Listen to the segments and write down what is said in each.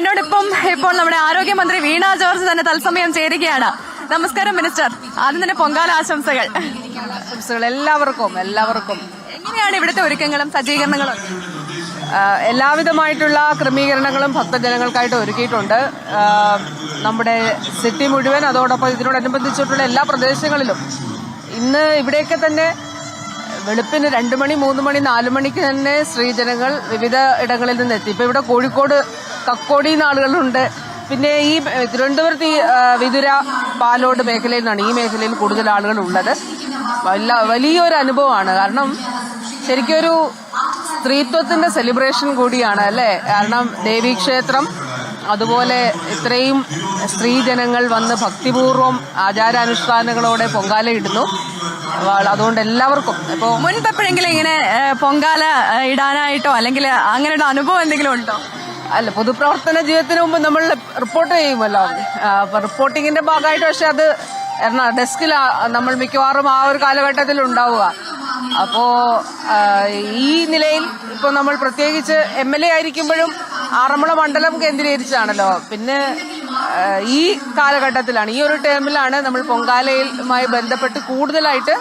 എന്നോടൊപ്പം ഇപ്പോൾ നമ്മുടെ ആരോഗ്യമന്ത്രി വീണ ജോർജ് തന്നെ തത്സമയം ചേരുകയാണ്. നമസ്കാരം മിനിസ്റ്റർ. ആദ്യം തന്നെ പൊങ്കാല ആശംസകൾ. ആശംസകൾ എല്ലാവർക്കും എല്ലാവർക്കും. എങ്ങനെയാണ് ഇവിടുത്തെ ഒരുക്കങ്ങളും സജ്ജീകരണങ്ങളും? എല്ലാവിധമായിട്ടുള്ള ക്രമീകരണങ്ങളും ഭക്തജനങ്ങൾക്കായിട്ട് ഒരുക്കിയിട്ടുണ്ട്. നമ്മുടെ സിറ്റി മുഴുവൻ അതോടൊപ്പം ഇതിനോടനുബന്ധിച്ചിട്ടുള്ള എല്ലാ പ്രദേശങ്ങളിലും. ഇന്ന് ഇവിടെയൊക്കെ തന്നെ വെളുപ്പിന് രണ്ട് മണി മൂന്ന് മണി നാല് മണിക്ക് തന്നെ സ്ത്രീജനങ്ങൾ വിവിധ ഇടങ്ങളിൽ നിന്ന് എത്തി. ഇപ്പൊ ഇവിടെ കോഴിക്കോട് കക്കോടി ആളുകളുണ്ട്. പിന്നെ ഈ തിരുവനന്തപുരത്ത് ഈ വിതുര പാലോട് മേഖലയിൽ നിന്നാണ് ഈ മേഖലയിൽ കൂടുതൽ ആളുകൾ ഉള്ളത് വലിയൊരു അനുഭവമാണ്. കാരണം ശരിക്കൊരു സ്ത്രീത്വത്തിന്റെ സെലിബ്രേഷൻ കൂടിയാണ് അല്ലേ? കാരണം ദേവീക്ഷേത്രം അതുപോലെ ഇത്രയും സ്ത്രീജനങ്ങൾ വന്ന് ഭക്തിപൂർവം ആചാരാനുഷ്ഠാനങ്ങളോടെ പൊങ്കാല ഇടുന്നു. അതുകൊണ്ട് എല്ലാവർക്കും ഇപ്പോൾ മുൻപ് എപ്പോഴെങ്കിലും ഇങ്ങനെ പൊങ്കാല ഇടാനായിട്ടോ അല്ലെങ്കിൽ അങ്ങനെയുള്ള അനുഭവം എന്തെങ്കിലും ഉണ്ടോ? അല്ല പൊതുപ്രവർത്തന ജീവിതത്തിന് മുമ്പ് നമ്മൾ റിപ്പോർട്ട് ചെയ്യുമല്ലോ. അപ്പൊ റിപ്പോർട്ടിങ്ങിന്റെ ഭാഗമായിട്ട് പക്ഷെ അത് എന്നാ ഡെസ്കിൽ നമ്മൾ മിക്കവാറും ആ ഒരു കാലഘട്ടത്തിൽ ഉണ്ടാവുക. അപ്പോ ഈ നിലയിൽ ഇപ്പൊ നമ്മൾ പ്രത്യേകിച്ച് എം എൽ എ ആയിരിക്കുമ്പോഴും ആറന്മുള മണ്ഡലം കേന്ദ്രീകരിച്ചാണല്ലോ. പിന്നെ ഈ കാലഘട്ടത്തിലാണ് ഈ ഒരു ടേമിലാണ് നമ്മൾ പൊങ്കാലയുമായി ബന്ധപ്പെട്ട് കൂടുതലായിട്ട്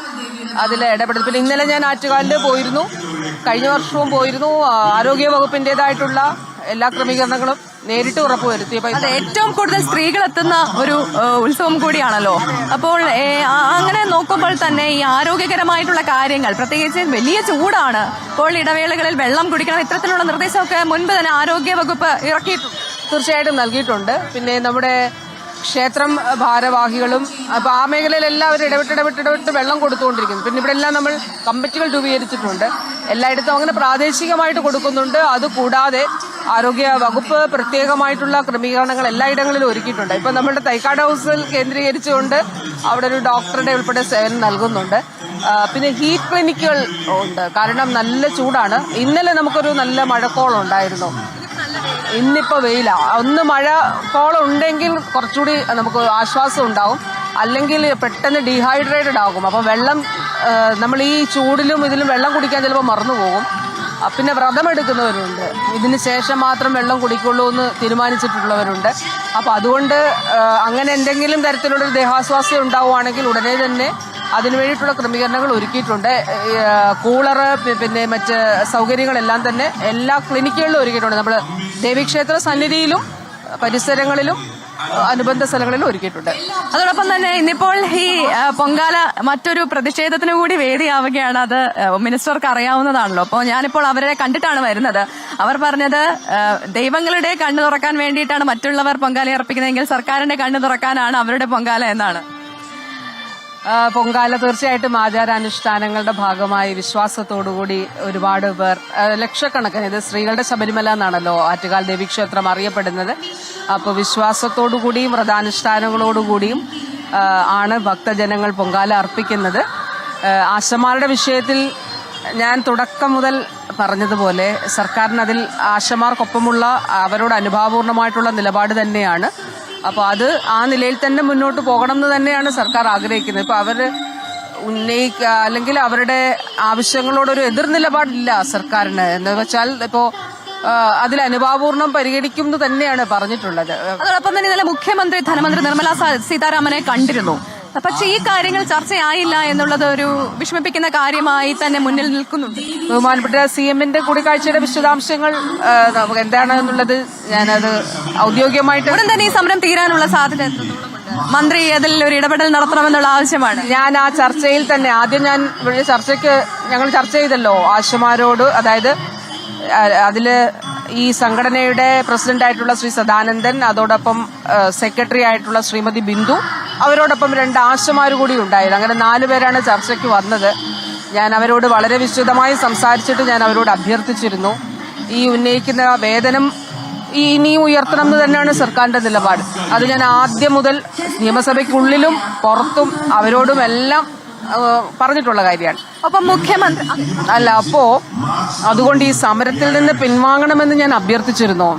അതിൽ ഇടപെടുന്നത്. പിന്നെ ഇന്നലെ ഞാൻ ആറ്റുകാലിൽ പോയിരുന്നു. കഴിഞ്ഞ വർഷവും പോയിരുന്നു. ആരോഗ്യ വകുപ്പിന്റേതായിട്ടുള്ള എല്ലാ ക്രമീകരണങ്ങളും നേരിട്ട് ഉറപ്പുവരുത്തി അപ്പൊ ഏറ്റവും കൂടുതൽ സ്ത്രീകൾ എത്തുന്ന ഒരു ഉത്സവം കൂടിയാണല്ലോ. അപ്പോൾ അങ്ങനെ നോക്കുമ്പോൾ തന്നെ ഈ ആരോഗ്യകരമായിട്ടുള്ള കാര്യങ്ങൾ പ്രത്യേകിച്ച് വലിയ ചൂടാണ്. അപ്പോൾ ഇടവേളകളിൽ വെള്ളം കുടിക്കണം ഇത്തരത്തിലുള്ള നിർദ്ദേശമൊക്കെ മുൻപ് തന്നെ ആരോഗ്യ വകുപ്പ് ഇറക്കിയിട്ടുണ്ട്. തീർച്ചയായിട്ടും നൽകിയിട്ടുണ്ട്. പിന്നെ നമ്മുടെ ക്ഷേത്രം ഭാരവാഹികളും അപ്പൊ ആ മേഖലയിൽ എല്ലാവരും ഇടവിട്ട് ഇടവിട്ട് ഇടവിട്ട് വെള്ളം കൊടുത്തുകൊണ്ടിരിക്കുന്നു. പിന്നെ ഇവിടെ എല്ലാം നമ്മൾ കമ്മിറ്റികൾ രൂപീകരിച്ചിട്ടുണ്ട്. എല്ലായിടത്തും അങ്ങനെ പ്രാദേശികമായിട്ട് കൊടുക്കുന്നുണ്ട്. അത് കൂടാതെ ആരോഗ്യ വകുപ്പ് പ്രത്യേകമായിട്ടുള്ള ക്രമീകരണങ്ങൾ എല്ലായിടങ്ങളിലും ഒരുക്കിയിട്ടുണ്ട്. ഇപ്പം നമ്മുടെ തൈക്കാട് ഹൗസിൽ കേന്ദ്രീകരിച്ചുകൊണ്ട് അവിടെ ഒരു ഡോക്ടറുടെ ഉൾപ്പെടെ സേവനം നൽകുന്നുണ്ട്. പിന്നെ ഹീറ്റ് ക്ലിനിക്കുകൾ ഉണ്ട്. കാരണം നല്ല ചൂടാണ്. ഇന്നലെ നമുക്കൊരു നല്ല മഴക്കോളം ഉണ്ടായിരുന്നു. ഇന്നിപ്പോ വെയില. ഒന്ന് മഴ കോളം ഉണ്ടെങ്കിൽ കുറച്ചുകൂടി നമുക്ക് ആശ്വാസം ഉണ്ടാവും. അല്ലെങ്കിൽ പെട്ടെന്ന് ഡീഹൈഡ്രേറ്റഡ് ആകും. അപ്പം വെള്ളം നമ്മൾ ഈ ചൂടിലും ഇതിലും വെള്ളം കുടിക്കാൻ ചിലപ്പോൾ മറന്നു പോകും പിന്നെ വ്രതം എടുക്കുന്നവരുണ്ട് ഇതിന് ശേഷം മാത്രം വെള്ളം കുടിക്കുള്ളൂ എന്ന് തീരുമാനിച്ചിട്ടുള്ളവരുണ്ട്. അപ്പം അതുകൊണ്ട് അങ്ങനെ എന്തെങ്കിലും തരത്തിലുള്ളൊരു ദേഹാസ്വാസ്ഥ്യം ഉണ്ടാവുകയാണെങ്കിൽ ഉടനെ തന്നെ അതിനു വേണ്ടിയിട്ടുള്ള ക്രമീകരണങ്ങൾ ഒരുക്കിയിട്ടുണ്ട്. കൂളർ പിന്നെ മറ്റ് സൗകര്യങ്ങളെല്ലാം തന്നെ എല്ലാ ക്ലിനിക്കുകളിലും ഒരുക്കിയിട്ടുണ്ട്. നമ്മൾ ദേവീക്ഷേത്ര സന്നിധിയിലും പരിസരങ്ങളിലും അനുബന്ധ സ്ഥലങ്ങളിൽ ഒരുക്കിയിട്ടുണ്ട്. അതോടൊപ്പം തന്നെ ഇന്നിപ്പോൾ ഈ പൊങ്കാല മറ്റൊരു പ്രതിഷേധത്തിന് കൂടി വേദിയാവുകയാണ് അത് മിനിസ്റ്റർക്ക് അറിയാവുന്നതാണല്ലോ. അപ്പോൾ ഞാനിപ്പോൾ അവരെ കണ്ടിട്ടാണ് വരുന്നത്. അവർ പറഞ്ഞത് ദൈവങ്ങളുടെ കണ്ണു തുറക്കാൻ വേണ്ടിയിട്ടാണ് മറ്റുള്ളവർ പൊങ്കാല അർപ്പിക്കുന്നതെങ്കിൽ സർക്കാരിന്റെ കണ്ണു തുറക്കാനാണ് അവരുടെ പൊങ്കാല എന്നാണ്. പൊങ്കാല തീർച്ചയായിട്ടും ആചാരാനുഷ്ഠാനങ്ങളുടെ ഭാഗമായി വിശ്വാസത്തോടുകൂടി ഒരുപാട് പേർ ലക്ഷക്കണക്കിന് ഇത് സ്ത്രീകളുടെ ശബരിമല എന്നാണല്ലോ ആറ്റുകാൽ ദേവീക്ഷേത്രം അറിയപ്പെടുന്നത്. അപ്പോൾ വിശ്വാസത്തോടുകൂടിയും വ്രതാനുഷ്ഠാനങ്ങളോടുകൂടിയും ആണ് ഭക്തജനങ്ങൾ പൊങ്കാല അർപ്പിക്കുന്നത്. ആശമാരുടെ വിഷയത്തിൽ ഞാൻ തുടക്കം മുതൽ പറഞ്ഞതുപോലെ സർക്കാരിന് അതിൽ ആശമാർക്കൊപ്പമുള്ള അവരോട് അനുഭാവപൂർണമായിട്ടുള്ള നിലപാട് തന്നെയാണ്. അപ്പോൾ അത് ആ നിലയിൽ തന്നെ മുന്നോട്ട് പോകണം എന്ന് തന്നെയാണ് സർക്കാർ ആഗ്രഹിക്കുന്നത്. ഇപ്പോൾ അവർ ഉന്നയിക്ക അല്ലെങ്കിൽ അവരുടെ ആവശ്യങ്ങളോടൊരു എതിർ നിലപാടില്ല സർക്കാരിന്. എന്ന് വെച്ചാൽ ഇപ്പോൾ അതിൽ അനുഭാവപൂർണം പരിഗണിക്കും എന്ന് തന്നെയാണ് പറഞ്ഞിട്ടുള്ളത്. അതോടൊപ്പം തന്നെ ഇന്നലെ മുഖ്യമന്ത്രി ധനമന്ത്രി നിർമ്മല സീതാരാമനെ കണ്ടിരുന്നു. പക്ഷെ ഈ കാര്യങ്ങൾ ചർച്ചയായില്ല എന്നുള്ളത് ഒരു വിഷമിപ്പിക്കുന്ന കാര്യമായി തന്നെ മുന്നിൽ നിൽക്കുന്നു ബഹുമാനപ്പെട്ട സി എമ്മിന്റെ കൂടിക്കാഴ്ചയുടെ വിശദാംശങ്ങൾ എന്താണ് എന്നുള്ളത് എന്താണെന്നുള്ളത് ഞാനത് ഔദ്യോഗികമായിട്ട് ഉടൻ തന്നെ ഈ സമരം തീരാനുള്ള സാധ്യത? മന്ത്രി അതിൽ ഒരു ഇടപെടൽ നടത്തണമെന്നുള്ള ആവശ്യമാണ് ഞാൻ ആ ചർച്ചയിൽ തന്നെ ആദ്യം ഞാൻ ഇവിടെ ചർച്ചയ്ക്ക് ഞങ്ങൾ ചർച്ച ചെയ്തല്ലോ ആശമാരോട് അതായത് അതിൽ ഈ സംഘടനയുടെ പ്രസിഡന്റായിട്ടുള്ള ശ്രീ സദാനന്ദൻ അതോടൊപ്പം സെക്രട്ടറി ആയിട്ടുള്ള ശ്രീമതി ബിന്ദു അവരോടൊപ്പം രണ്ട് ആശമാർ കൂടി ഉണ്ടായത്. അങ്ങനെ നാലു പേരാണ് ചർച്ചയ്ക്ക് വന്നത്. ഞാൻ അവരോട് വളരെ വിശദമായി സംസാരിച്ചിട്ട് ഞാൻ അവരോട് അഭ്യർത്ഥിച്ചിരുന്നു. ഈ ഉന്നയിക്കുന്ന വേതനം ഈ ഇനിയും ഉയർത്തണം എന്ന് തന്നെയാണ് സർക്കാരിന്റെ നിലപാട്. അത് ഞാൻ ആദ്യം മുതൽ നിയമസഭയ്ക്കുള്ളിലും പുറത്തും അവരോടും എല്ലാം പറഞ്ഞിട്ടുള്ള കാര്യമാണ്. അപ്പം മുഖ്യമന്ത്രി അല്ല അപ്പോ അതുകൊണ്ട് ഈ സമരത്തിൽ നിന്ന് പിൻവാങ്ങണമെന്ന് ഞാൻ അഭ്യർത്ഥിച്ചിരുന്നു.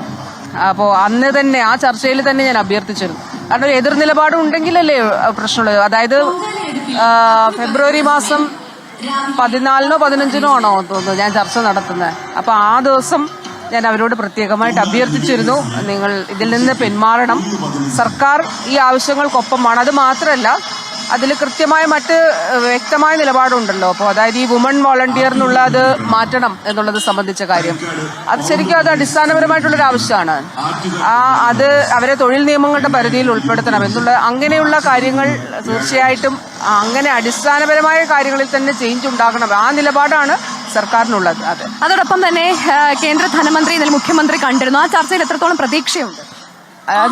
അപ്പോൾ അന്ന് തന്നെ ആ ചർച്ചയിൽ തന്നെ ഞാൻ അഭ്യർത്ഥിച്ചിരുന്നു. കാരണം എതിർ നിലപാട് ഉണ്ടെങ്കിലല്ലേ പ്രശ്നമുള്ളത്? അതായത് ഫെബ്രുവരി മാസം പതിനാലിനോ പതിനഞ്ചിനോ ആണോ തോന്നുന്നു ഞാൻ ചർച്ച നടത്തുന്നത്. അപ്പൊ ആ ദിവസം ഞാൻ അവരോട് പ്രത്യേകമായിട്ട് അഭ്യർത്ഥിച്ചിരുന്നു നിങ്ങൾ ഇതിൽ നിന്ന് പിന്മാറണം. സർക്കാർ ഈ ആവശ്യങ്ങൾക്കൊപ്പമാണ്. അത് മാത്രമല്ല അതിൽ കൃത്യമായ മറ്റ് വ്യക്തമായ നിലപാടുണ്ടല്ലോ. അപ്പോൾ അതായത് ഈ വുമൺ വോളണ്ടിയർ എന്നുള്ള അത് മാറ്റണം എന്നുള്ളത് സംബന്ധിച്ച കാര്യം. അത് ശരിക്കും അത് അടിസ്ഥാനപരമായിട്ടുള്ളൊരു ആവശ്യമാണ്. അത് അവരെ തൊഴിൽ നിയമങ്ങളുടെ പരിധിയിൽ ഉൾപ്പെടുത്തണം എന്നുള്ള അങ്ങനെയുള്ള കാര്യങ്ങൾ തീർച്ചയായിട്ടും അങ്ങനെ അടിസ്ഥാനപരമായ കാര്യങ്ങളിൽ തന്നെ ചേഞ്ച് ഉണ്ടാകണം. ആ നിലപാടാണ് സർക്കാരിനുള്ളത്. അതെ. അതോടൊപ്പം തന്നെ കേന്ദ്ര ധനമന്ത്രി ഇന്നലെ മുഖ്യമന്ത്രി കണ്ടിരുന്നു. ആ ചർച്ചയിൽ എത്രത്തോളം പ്രതീക്ഷയുണ്ട്?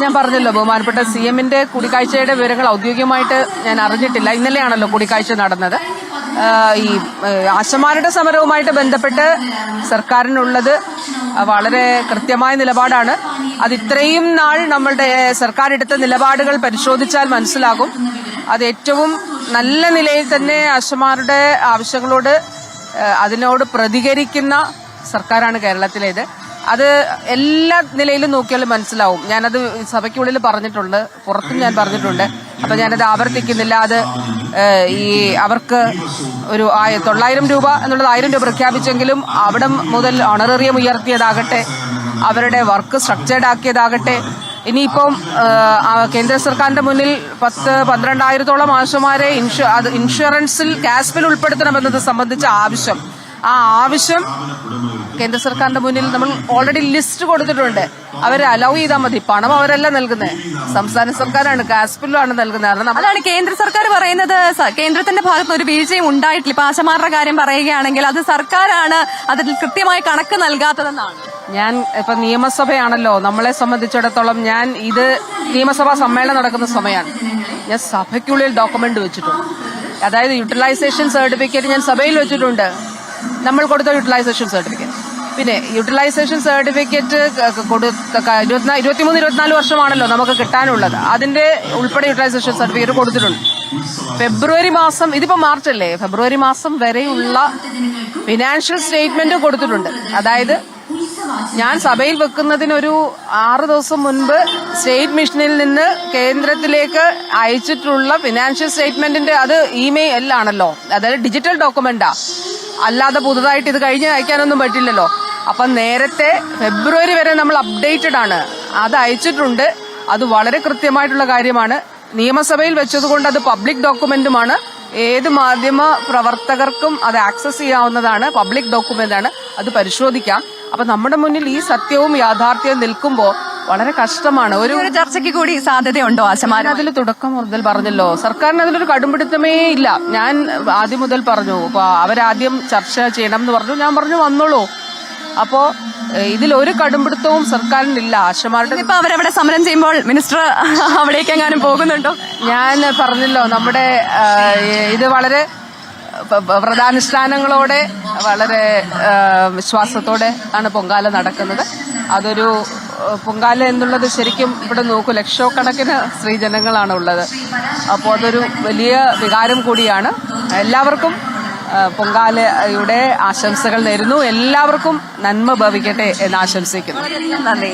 ഞാൻ പറഞ്ഞല്ലോ ബഹുമാനപ്പെട്ട സി എമ്മിന്റെ കൂടിക്കാഴ്ചയുടെ വിവരങ്ങൾ ഔദ്യോഗികമായിട്ട് ഞാൻ അറിഞ്ഞിട്ടില്ല. ഇന്നലെയാണല്ലോ കൂടിക്കാഴ്ച നടന്നത്. ഈ ആശമാരുടെ സമരവുമായിട്ട് ബന്ധപ്പെട്ട് സർക്കാരിനുള്ളത് വളരെ കൃത്യമായ നിലപാടാണ്. അത് ഇത്രയും നാൾ നമ്മളുടെ സർക്കാർ എടുത്ത നിലപാടുകൾ പരിശോധിച്ചാൽ മനസ്സിലാകും. അത് ഏറ്റവും നല്ല നിലയിൽ തന്നെ ആശമാരുടെ ആവശ്യങ്ങളോട് അതിനോട് പ്രതികരിക്കുന്ന സർക്കാരാണ് കേരളത്തിലേത്. അത് എല്ലാ നിലയിലും നോക്കിയാലും മനസ്സിലാവും. ഞാനത് സഭയ്ക്കുള്ളിൽ പറഞ്ഞിട്ടുണ്ട്. പുറത്തും ഞാൻ പറഞ്ഞിട്ടുണ്ട്. അപ്പൊ ഞാനത് ആവർത്തിക്കുന്നില്ല. അത് ഈ അവർക്ക് ഒരു തൊള്ളായിരം രൂപ എന്നുള്ളത് ആയിരം രൂപ പ്രഖ്യാപിച്ചെങ്കിലും അവിടെ മുതൽ ഓണറേറിയം ഉയർത്തിയതാകട്ടെ അവരുടെ വർക്ക് സ്ട്രക്ചേർഡ് ആക്കിയതാകട്ടെ ഇനിയിപ്പം കേന്ദ്ര സർക്കാരിന്റെ മുന്നിൽ പത്ത് പന്ത്രണ്ടായിരത്തോളം അത് ഇൻഷുറൻസിൽ കാസ്പിൽ ഉൾപ്പെടുത്തണമെന്നത് സംബന്ധിച്ച ആവശ്യം. ആ ആവശ്യം കേന്ദ്ര സർക്കാരിന്റെ മുന്നിൽ നമ്മൾ ഓൾറെഡി ലിസ്റ്റ് കൊടുത്തിട്ടുണ്ട്. അവരെ അലൗ ചെയ്താൽ മതി. പണം അവരല്ല നൽകുന്നത് സംസ്ഥാന സർക്കാരാണ് കാസ്പിലാണ് നൽകുന്നത്. അതാണ് കേന്ദ്ര സർക്കാർ പറയുന്നത്. കേന്ദ്രത്തിന്റെ ഭാഗത്ത് ഒരു വീഴ്ചയും ഉണ്ടായിട്ടില്ല. ഇപ്പൊ ആശമാരുടെ കാര്യം പറയുകയാണെങ്കിൽ അത് സർക്കാരാണ് അതിൽ കൃത്യമായി കണക്ക് നൽകാത്തതെന്നാണ്. ഞാൻ ഇപ്പൊ നിയമസഭയാണല്ലോ. നമ്മളെ സംബന്ധിച്ചിടത്തോളം ഞാൻ ഇത് നിയമസഭാ സമ്മേളനം നടക്കുന്ന സമയമാണ്. ഞാൻ സഭയ്ക്കുള്ളിൽ ഡോക്യുമെന്റ് വെച്ചിട്ടുണ്ട്. അതായത് യൂട്ടിലൈസേഷൻ സർട്ടിഫിക്കറ്റ് ഞാൻ സഭയിൽ വെച്ചിട്ടുണ്ട്. നമ്മൾ കൊടുത്ത യൂട്ടിലൈസേഷൻ സർട്ടിഫിക്കറ്റ് പിന്നെ യൂട്ടിലൈസേഷൻ സർട്ടിഫിക്കറ്റ് കൊടുത്ത ഇരുപത്തിനാല് ഇരുപത്തിമൂന്ന് ഇരുപത്തിനാല് വർഷമാണല്ലോ നമുക്ക് കിട്ടാനുള്ളത്. അതിന്റെ ഉൾപ്പെടെ യൂട്ടിലൈസേഷൻ സർട്ടിഫിക്കറ്റ് കൊടുത്തിട്ടുണ്ട്. ഫെബ്രുവരി മാസം ഇതിപ്പോ മാർച്ച് അല്ലേ? ഫെബ്രുവരി മാസം വരെയുള്ള ഫിനാൻഷ്യൽ സ്റ്റേറ്റ്മെന്റ് കൊടുത്തിട്ടുണ്ട്. അതായത് ഞാൻ സഭയിൽ വെക്കുന്നതിനൊരു ആറ് ദിവസം മുൻപ് സ്റ്റേറ്റ് മിഷനിൽ നിന്ന് കേന്ദ്രത്തിലേക്ക് അയച്ചിട്ടുള്ള ഫിനാൻഷ്യൽ സ്റ്റേറ്റ്മെന്റിന്റെ അത് ഇമെയിൽ ആണല്ലോ. അതായത് ഡിജിറ്റൽ ഡോക്യുമെന്റാ അല്ലാതെ പുതുതായിട്ട് ഇത് കഴിഞ്ഞ് അയക്കാനൊന്നും പറ്റില്ലല്ലോ. അപ്പൊ നേരത്തെ ഫെബ്രുവരി വരെ നമ്മൾ അപ്ഡേറ്റഡ് ആണ്. അത് അയച്ചിട്ടുണ്ട്. അത് വളരെ കൃത്യമായിട്ടുള്ള കാര്യമാണ്. നിയമസഭയിൽ വെച്ചതുകൊണ്ട് അത് പബ്ലിക് ഡോക്യുമെന്റുമാണ് ഏത് മാധ്യമ പ്രവർത്തകർക്കും അത് ആക്സസ് ചെയ്യാവുന്നതാണ്. പബ്ലിക് ഡോക്യുമെന്റ് ആണ്. അത് പരിശോധിക്കാം. അപ്പൊ നമ്മുടെ മുന്നിൽ ഈ സത്യവും യാഥാർത്ഥ്യവും നിൽക്കുമ്പോൾ വളരെ കഷ്ടമാണ്. ഒരു ചർച്ചയ്ക്ക് കൂടി സാധ്യതയുണ്ടോ ആശമാർ അതിൽ തുടക്കം മുതൽ പറഞ്ഞല്ലോ. സർക്കാരിന് അതിലൊരു കടുംപിടുത്തമേ ഇല്ല. ഞാൻ ആദ്യം മുതൽ പറഞ്ഞു. അവരാദ്യം ചർച്ച ചെയ്യണം എന്ന് പറഞ്ഞു. ഞാൻ പറഞ്ഞു വന്നോളൂ. അപ്പോ ഇതിൽ ഒരു കടുംപിടുത്തവും സർക്കാരിനില്ല. ആശമാരുടെ ഇപ്പൊ അവരവിടെ സമരം ചെയ്യുമ്പോൾ മിനിസ്റ്റർ അവിടേക്ക് എങ്ങാനും പോകുന്നുണ്ടോ? ഞാൻ പറഞ്ഞല്ലോ നമ്മുടെ ഇത് വളരെ വ്രതാനുഷ്ഠാനങ്ങളോടെ വളരെ വിശ്വാസത്തോടെ ആണ് പൊങ്കാല നടക്കുന്നത്. അതൊരു പൊങ്കാല എന്നുള്ളത് ശരിക്കും ഇവിടെ നോക്കൂ ലക്ഷക്കണക്കിന് സ്ത്രീജനങ്ങളാണ് ഉള്ളത് അപ്പോൾ അതൊരു വലിയ വികാരം കൂടിയാണ്. എല്ലാവർക്കും പൊങ്കാലയുടെ ആശംസകൾ നേരുന്നു. എല്ലാവർക്കും നന്മ ഭവിക്കട്ടെ എന്ന് ആശംസിക്കുന്നു. നന്ദി.